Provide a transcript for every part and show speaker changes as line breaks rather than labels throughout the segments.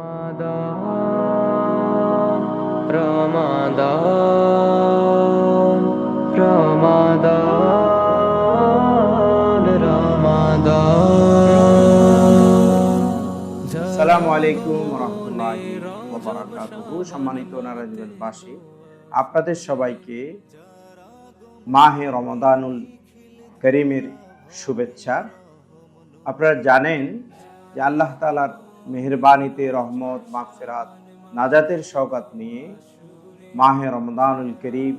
রমাদান রমাদান রমাদান রমাদান
আসসালামু আলাইকুম আপনাদের সবাইকে মাহে রমাদানুল করিমের শুভেচ্ছা। আপনারা জানেন যে আল্লাহ তালার মেহরবানিতে রহমত, মাগফিরাত, নাজাতের সৌগাত নিয়ে মাহে রমদানুল করিম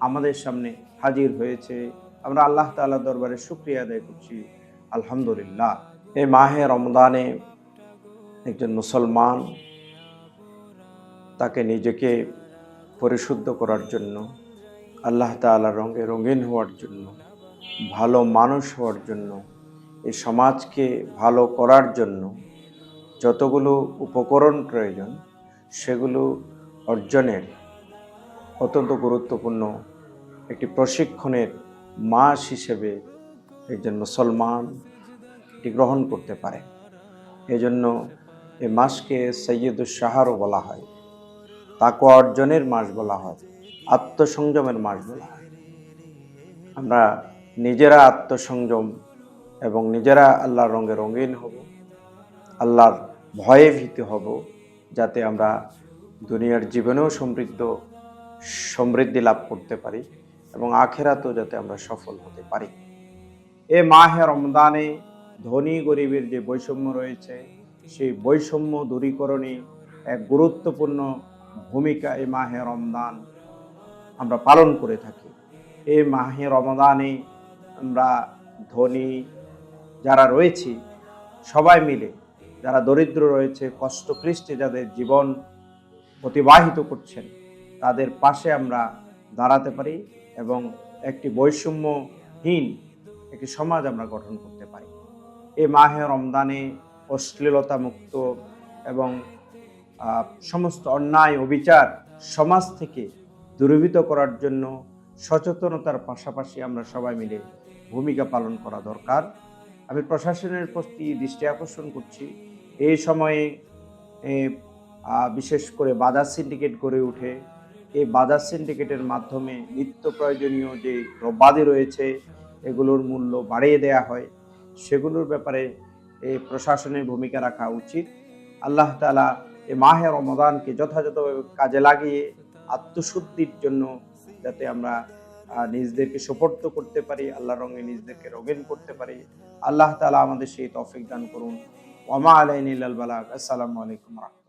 আমাদের সামনে হাজির হয়েছে। আমরা আল্লাহ তাআলা দরবারে শুক্রিয়া আদায় করছি। আলহামদুলিল্লাহ। এই মাহে রমদানে একজন মুসলমান তাকে নিজেকে পরিশুদ্ধ করার জন্য, আল্লাহ তাআলার রঙে রঙিন হওয়ার জন্য, ভালো মানুষ হওয়ার জন্য, এই সমাজকে ভালো করার জন্য যতগুলো উপকরণ প্রয়োজন, সেগুলো অর্জনের অত্যন্ত গুরুত্বপূর্ণ একটি প্রশিক্ষণের মাস হিসেবে একজন মুসলমান এটি গ্রহণ করতে পারে। এজন্য এই মাসকে সৈয়দুল শাহারও বলা হয় তাকে অর্জনের মাস বলা হয়, আত্মসংযমের মাস বলা হয়। আমরা নিজেরা আত্মসংযম এবং নিজেরা আল্লাহর রঙে রঙিন হব, আল্লাহর ভয়ে ভীতি হব যাতে আমরা দুনিয়ার জীবনেও সমৃদ্ধ, সমৃদ্ধি লাভ করতে পারি এবং আখেরাতেও যাতে আমরা সফল হতে পারি। এ মাহে রমদানে ধনী গরিবের যে বৈষম্য রয়েছে, সেই বৈষম্য দূরীকরণে এক গুরুত্বপূর্ণ ভূমিকা এই মাহে রমদান আমরা পালন করে থাকি। এই মাহে রমদানে আমরা ধনী যারা রয়েছি, সবাই মিলে যারা দরিদ্র রয়েছে কষ্টক্লিষ্টে যাদের জীবন অতিবাহিত করছেন, তাদের পাশে আমরা দাঁড়াতে পারি এবং একটি বৈষম্যহীন একটি সমাজ আমরা গঠন করতে পারি। এই মাহে রমদানে অশ্লীলতা মুক্ত এবং সমস্ত অন্যায় অবিচার সমাজ থেকে দূরীভূত করার জন্য সচেতনতার পাশাপাশি আমরা সবাই মিলে ভূমিকা পালন করা দরকার। আমি প্রশাসনের প্রতি দৃষ্টি আকর্ষণ করছি। এই সময়ে বিশেষ করে বাজার সিন্ডিকেট গড়ে ওঠে। এই বাজার সিন্ডিকেটের মাধ্যমে নিত্য প্রয়োজনীয় যে দ্রব্যাদি রয়েছে, এগুলোর মূল্য বাড়িয়ে দেয়া হয়। সেগুলোর ব্যাপারে এই প্রশাসনের ভূমিকা রাখা উচিত। আল্লাহ তালা এ মাহে রমদানকে যথাযথভাবে কাজে লাগিয়ে আত্মশুদ্ধির জন্য যাতে আমরা নিজেদেরকে সোপর্দ করতে পারি আল্লাহ রঙে নিজেদেরকে রঙিন করতে পারি। আল্লাহ তালা আমাদের সেই তফিক দান করুন। ওমা আলাইন বালাক আসসালামু আলাইকুম রহমতুল্লাহ